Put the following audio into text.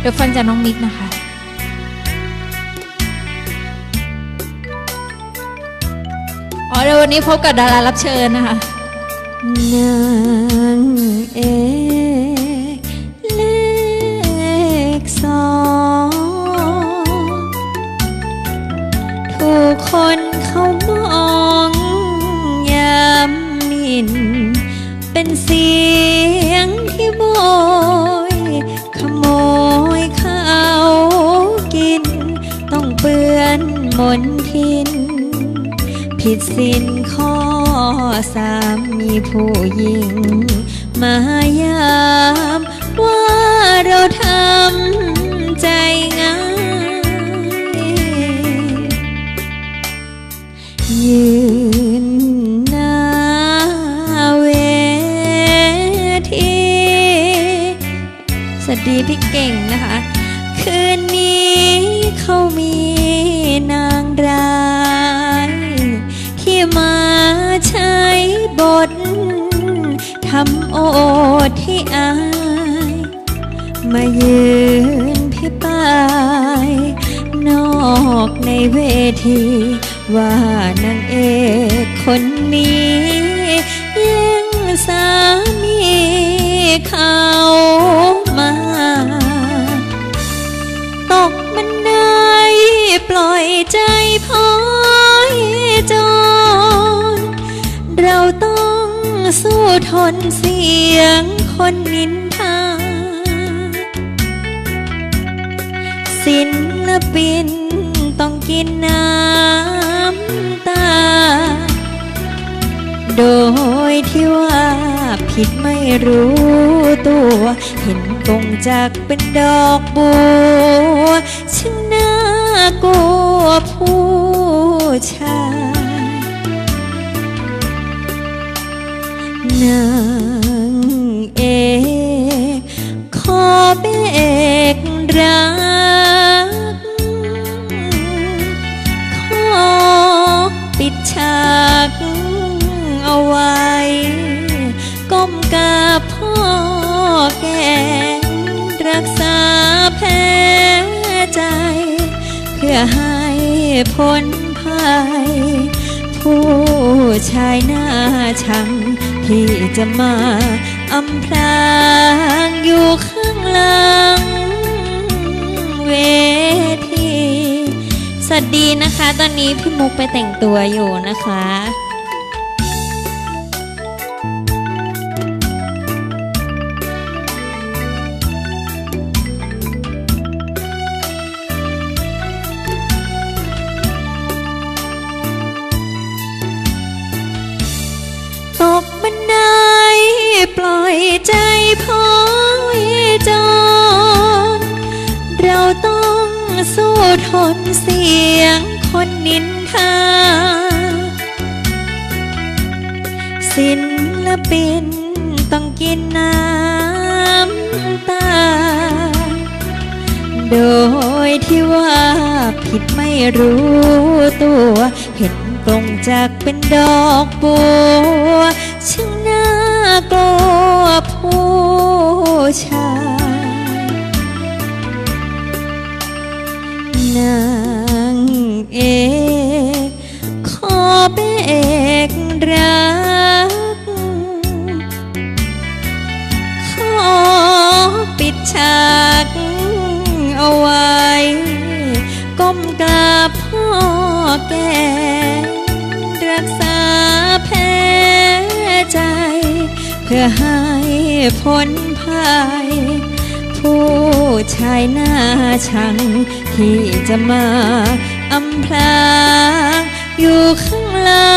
เดี๋ยวฟังจากน้องมิกนะคะอ๋อเดี๋ยววันนี้พบกับดารารับเชิญนะคะ นางเอกเลขสองถูกคนเขามองยามมินเป็นสี ต้องเปื้อนมนทิน ผิดสินข้อสามมีผู้หญิง มายามว่าเราทำใจง่ายยืนหน้าเวทีสวัสดีพี่เก่งนะคะ คืนนี้เขามีนางร้าย ที่มาใช้บททำโอที่อาย มายืนพี่ปายนอกในเวที ว่านางเอกคนนี้ยังสามีเขา ปล่อยใจพลอยจนเราต้องสู้ทนเสียงคนนินทาศิลปินต้องกินน้ำตา โดยที่ว่าผิดไม่รู้ตัว เห็นกงจากเป็นดอกบัวช่างน่ากลัวผู้ชายนางเอกขอเบ ให้พ้นภัย ผู้ชายหน้าชังที่จะมาอำพรางอยู่ข้างหลังเวทีสวัสดีนะคะ ตอนนี้พี่มุกไปแต่งตัวอยู่นะคะ ใจพลอยจนเราต้องสู้ทนเสียงคนนินทาศิลปินต้องกินน้ำตา โดยที่ว่าผิดไม่รู้ตัว เห็นกลงจากเป็นดอกบัวช่าง เอกขอเบกรัก ขอปิดฉากเอาไว้ ก้มกราบพ่อแก่รักษาแผลใจ เพื่อให้พ้นภัยผู้ชายหน้าชังที่จะมา อำพรางอยู่ข้างหลั